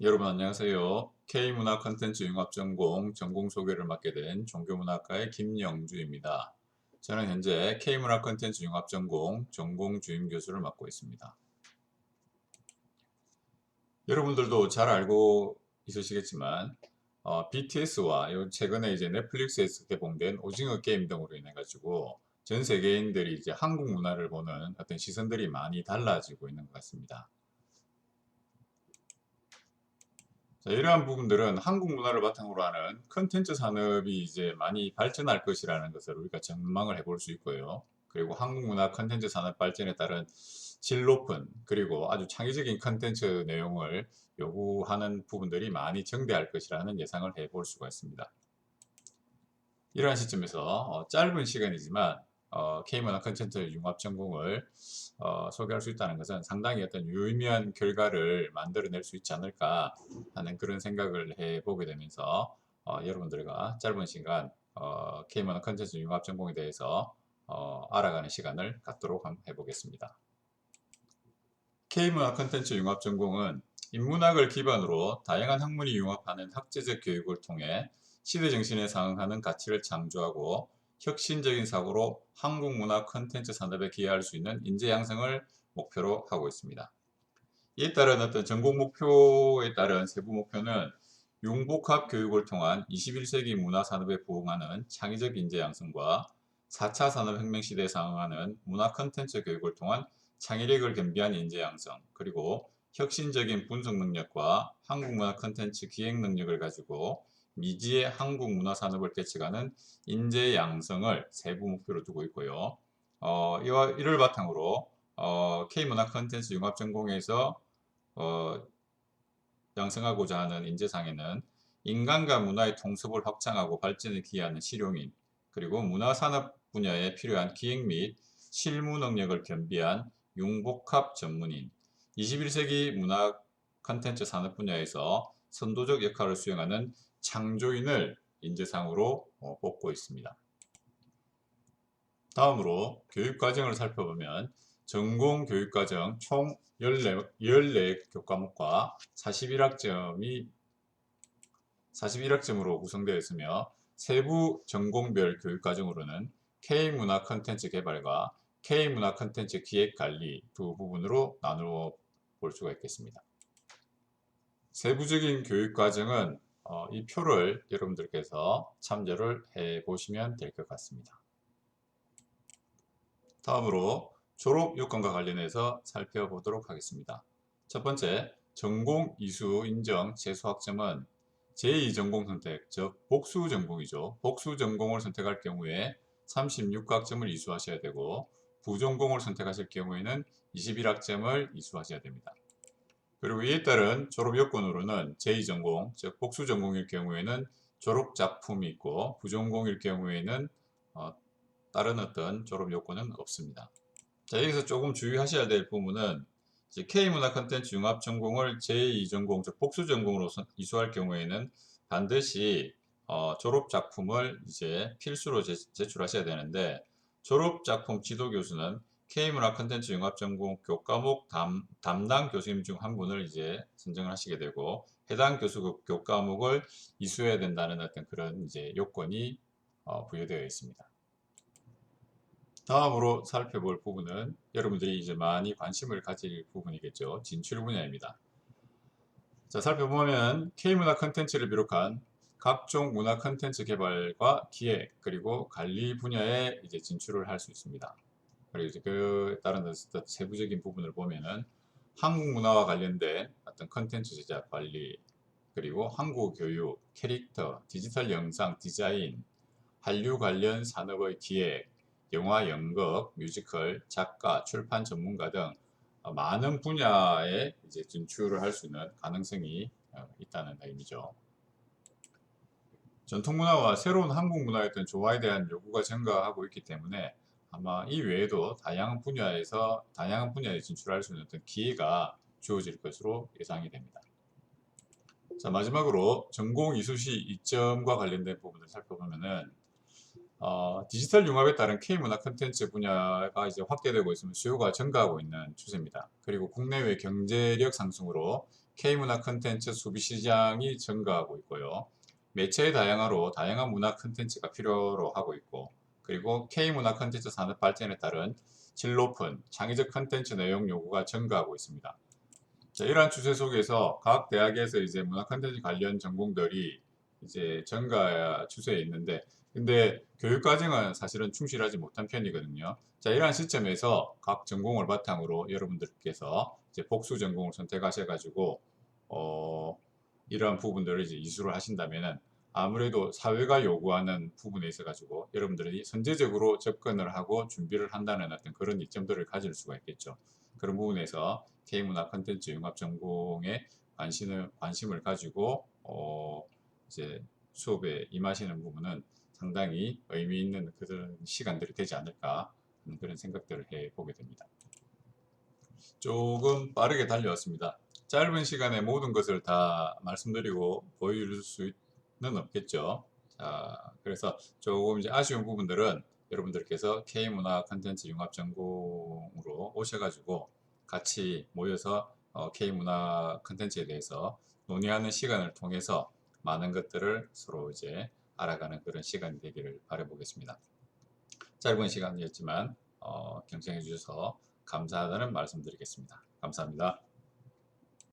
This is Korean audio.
여러분 안녕하세요. K문화 컨텐츠 융합 전공 전공 소개를 맡게 된 종교문학과의 김영주입니다. 저는 현재 K문화 컨텐츠 융합 전공 전공 주임 교수를 맡고 있습니다. 여러분들도 잘 알고 있으시겠지만 어, BTS와 요 최근에 이제 넷플릭스에서 개봉된 오징어 게임 등으로 인해 가지고 전 세계인들이 이제 한국 문화를 보는 어떤 시선들이 많이 달라지고 있는 것 같습니다. 자, 이러한 부분들은 한국 문화를 바탕으로 하는 컨텐츠 산업이 이제 많이 발전할 것이라는 것을 우리가 전망을 해볼 수 있고요. 그리고 한국 문화 컨텐츠 산업 발전에 따른 질 높은 그리고 아주 창의적인 컨텐츠 내용을 요구하는 부분들이 많이 정대할 것이라는 예상을 해볼 수가 있습니다. 이러한 시점에서 어, 짧은 시간이지만 어, K문화 컨텐츠 융합 전공을 어, 소개할 수 있다는 것은 상당히 어떤 유의미한 결과를 만들어낼 수 있지 않을까 하는 그런 생각을 해보게 되면서 어, 여러분들과 짧은 시간 어, K문화 컨텐츠 융합 전공에 대해서 어, 알아가는 시간을 갖도록 해보겠습니다. K문화 컨텐츠 융합 전공은 인문학을 기반으로 다양한 학문이 융합하는 학제적 교육을 통해 시대 정신에 상응하는 가치를 창조하고 혁신적인 사고로 한국 문화 컨텐츠 산업에 기여할 수 있는 인재 양성을 목표로 하고 있습니다. 이에 따른 어떤 전공 목표에 따른 세부 목표는 융복합 교육을 통한 21세기 문화 산업에 부응하는 창의적 인재 양성과 4차 산업혁명 시대에 상응하는 문화 컨텐츠 교육을 통한 창의력을 겸비한 인재 양성, 그리고 혁신적인 분석 능력과 한국 문화 컨텐츠 기획 능력을 가지고 미지의 한국 문화 산업을 개척하는 인재 양성을 세부 목표로 두고 있고요. 어, 이와 이를 바탕으로 어, K문화 컨텐츠 융합 전공에서 어, 양성하고자 하는 인재상에는 인간과 문화의 통섭을 확장하고 발전에 기여하는 실용인 그리고 문화산업 분야에 필요한 기획 및 실무 능력을 겸비한 융복합 전문인 21세기 문화 컨텐츠 산업 분야에서 선도적 역할을 수행하는 창조인을 인재상으로 어, 뽑고 있습니다. 다음으로 교육과정을 살펴보면 전공 교육과정 총 14, 14교과목과 41학점이 41학점으로 구성되어 있으며 세부 전공별 교육과정으로는 K문화 컨텐츠 개발과 K문화 컨텐츠 기획 관리 두 부분으로 나누어 볼 수가 있겠습니다. 세부적인 교육 과정은 어, 이 표를 여러분들께서 참조를 해 보시면 될 것 같습니다. 다음으로 졸업 요건과 관련해서 살펴보도록 하겠습니다. 첫 번째, 전공 이수 인정 재수 학점은 제2전공 선택, 즉 복수 전공이죠. 복수 전공을 선택할 경우에 36학점을 이수하셔야 되고 부전공을 선택하실 경우에는 21학점을 이수하셔야 됩니다. 그리고 이에 따른 졸업 요건으로는 제2전공, 즉 복수전공일 경우에는 졸업 작품이 있고 부전공일 경우에는 어, 다른 어떤 졸업 요건은 없습니다. 자, 여기서 조금 주의하셔야 될 부분은 K문화 컨텐츠 융합 전공을 제2전공, 즉 복수전공으로 이수할 경우에는 반드시 어, 졸업 작품을 이제 필수로 제, 제출하셔야 되는데 졸업 작품 지도 교수는 K문화 컨텐츠 융합 전공 교 과목 담, 담당 교수님 중 한 분을 이제 선정을 하시게 되고 해당 교수 교과목을 이수해야 된다는 어떤 그런 이제 요건이 어, 부여되어 있습니다. 다음으로 살펴볼 부분은 여러분들이 이제 많이 관심을 가질 부분이겠죠. 진출 분야입니다. 자, 살펴보면 K문화 컨텐츠를 비롯한 각종 문화 컨텐츠 개발과 기획 그리고 관리 분야에 이제 진출을 할 수 있습니다. 그리고 이제 그에 따른 어떤 세부적인 부분을 보면은 한국 문화와 관련된 어떤 컨텐츠 제작 관리, 그리고 한국 교육, 캐릭터, 디지털 영상 디자인, 한류 관련 산업의 기획, 영화 연극, 뮤지컬, 작가, 출판 전문가 등 많은 분야에 이제 진출을 할 수 있는 가능성이 어, 있다는 의미죠. 전통문화와 새로운 한국 문화에 어떤 조화에 대한 요구가 증가하고 있기 때문에 아마 이 외에도 다양한 분야에서 다양한 분야에 진출할 수 있는 어떤 기회가 주어질 것으로 예상이 됩니다. 자 마지막으로 전공 이수시 이점과 관련된 부분을 살펴보면은 어, 디지털 융합에 따른 K문화 콘텐츠 분야가 이제 확대되고 있으면 수요가 증가하고 있는 추세입니다. 그리고 국내외 경제력 상승으로 K문화 콘텐츠 소비 시장이 증가하고 있고요. 매체의 다양화로 다양한 문화 콘텐츠가 필요로 하고 있고 그리고 K문화 콘텐츠 산업 발전에 따른 질 높은 창의적 콘텐츠 내용 요구가 증가하고 있습니다. 자, 이러한 추세 속에서 각 대학에서 이제 문화 콘텐츠 관련 전공들이 이제 증가 추세에 있는데 근데 교육 과정은 사실은 충실하지 못한 편이거든요. 자, 이러한 시점에서 각 전공을 바탕으로 여러분들께서 이제 복수 전공을 선택하셔 가지고 어 이러한 부분들을 이제 이수를 하신다면은 아무래도 사회가 요구하는 부분에 있어 가지고 여러분들이 선제적으로 접근을 하고 준비를 한다는 어떤 그런 이점들을 가질 수가 있겠죠. 그런 부분에서 K문화 콘텐츠 융합 전공에 관심을 관심을 가지고 어 이제 수업에 임하시는 부분은 상당히 의미 있는 그런 시간들이 되지 않을까 하는 그런 생각들을 해 보게 됩니다. 조금 빠르게 달려왔습니다. 짧은 시간에 모든 것을 다 말씀드리고 보여줄 수 는 없겠죠. 자, 그래서 조금 이제 아쉬운 부분들은 여러분들께서 K문화 콘텐츠 융합 전공으로 오셔가지고 같이 모여서 어, K문화 콘텐츠에 대해서 논의하는 시간을 통해서 많은 것들을 서로 이제 알아가는 그런 시간이 되기를 바라보겠습니다. 짧은 시간이었지만 어, 경청해 주셔서 감사하다는 말씀드리겠습니다. 감사합니다.